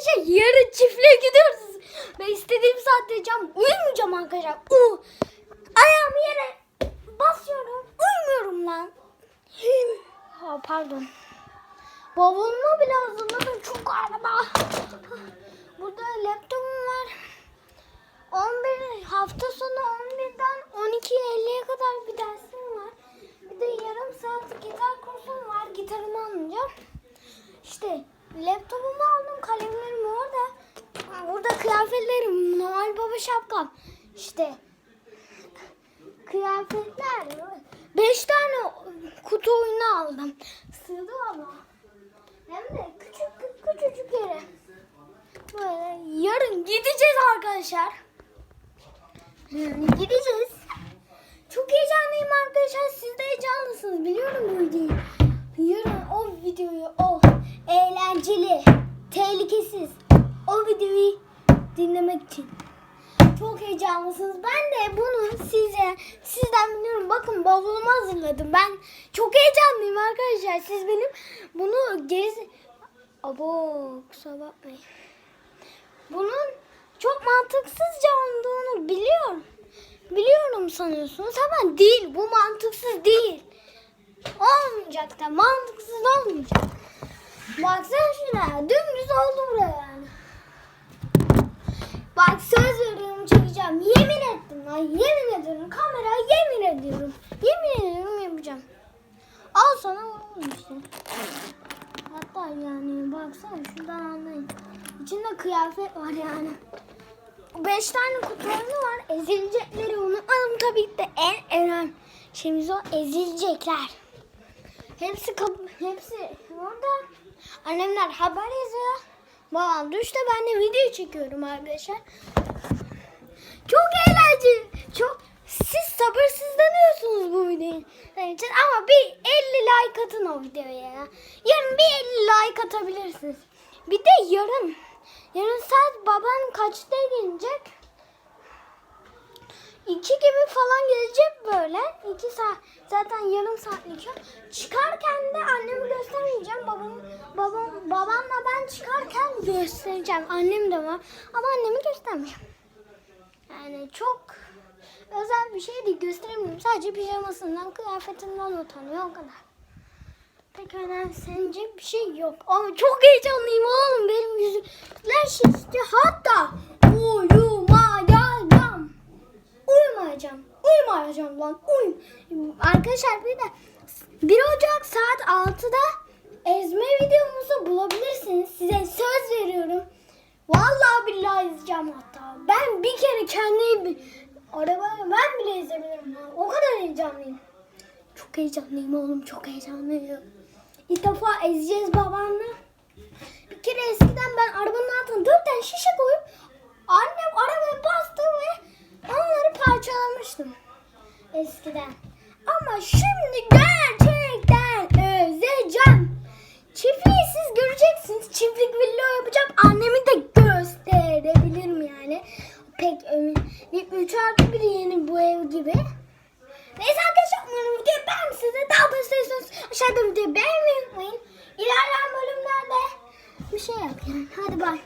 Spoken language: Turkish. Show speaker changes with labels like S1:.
S1: arkadaşlar yarın çiftliğe gidiyoruz. Ve istediğim saatte yiyeceğim. Uyumayacağım arkadaşlar. U Ayağımı yere basıyorum. Uyumuyorum lan. Ha, pardon. Bavulumu bile hazırladım. Çok araba. Burada laptopum var. 11 hafta sonu 11'den 12.50'ye kadar bir dersim var. Bir de yarım saat gitar kursum var. Gitarımı alacağım. İşte laptopumu aldım. Kalemlerim orada. Burada kıyafetlerim. Noel Baba şapkam. İşte kıyafetler. Beş tane kutu oyunu aldım. Sığdı ama. Hem de küçük küçücük yere. Böyle yarın gideceğiz arkadaşlar. Gideceğiz. Çok heyecanlıyım arkadaşlar. Siz de heyecanlısınız. Biliyorum bu videoyu. Eğlenceli, tehlikesiz o videoyu dinlemek için. Çok heyecanlısınız. Ben de bunu size, sizden biliyorum. Bakın bavulumu hazırladım. Ben çok heyecanlıyım arkadaşlar. Siz benim bunu gez... Abo kusura bakmayın. Bunun çok mantıksızca olduğunu biliyorum. Biliyorum sanıyorsunuz ama değil. Bu mantıksız değil. Olmayacak da mantıksız. Baksana şuna. Dümdüz oldu buraya yani. Bak söz veriyorum çekeceğim. Yemin ettim lan. Yemin ediyorum. Kamera yemin ediyorum. Yemin ediyorum yapacağım. Al sana oğlum işte. Hatta yani baksana şuradan anlayın. İçinde kıyafet var yani. Beş tane kutu oyunu var. Ezilecekleri unutmadım tabii ki de en önemli şeyimiz o ezilecekler. Hepsi kap- hepsi orada. Annemler haber yazıyor. Babam düştü ben de video çekiyorum arkadaşlar. Çok eğlenceli. Çok siz sabırsızlanıyorsunuz bu videoyu için ama bir 50 like atın o videoya. ya. Yarın bir 50 like atabilirsiniz. Bir de yarın yarın saat babam kaçta gelecek? İki gibi falan gelecek böyle. iki saat zaten yarım saatlik yol. Çıkarken de annemi göstermeyeceğim. Babam, babam, babamla ben çıkarken göstereceğim. Annem de var. Ama annemi göstermeyeceğim. Yani çok özel bir şey değil. Gösteremiyorum. Sadece pijamasından, kıyafetinden utanıyor. O kadar. Pek önemsenecek bir şey yok. Ama çok heyecanlıyım oğlum. Benim yüzümler şişti. Hatta uyumayacağım. Uyumayacağım lan. Uyum. Arkadaşlar bir de 1 Ocak saat 6'da ezme videomuzu bulabilirsiniz. Size söz veriyorum. Vallahi billahi izleyeceğim hatta. Ben bir kere kendi arabaya ben bile izleyebilirim. O kadar heyecanlıyım. Çok heyecanlıyım oğlum. Çok heyecanlıyım. İlk defa ezeceğiz babamla. Bir kere eskiden ben arabanın altına dört tane şişe koyup annem eskiden. Ama şimdi gerçekten özleyeceğim. Çiftliği siz göreceksiniz. Çiftlik villa yapacağım. Annemi de gösterebilirim yani. Pek emin. Bir 3 artı bir yeni bu ev gibi. Neyse arkadaşlar umarım videoyu beğenmişsinizdir. Daha da istiyorsanız aşağıda videoyu beğenmeyi unutmayın. İlerleyen bölümlerde bir şey yap. Hadi bay.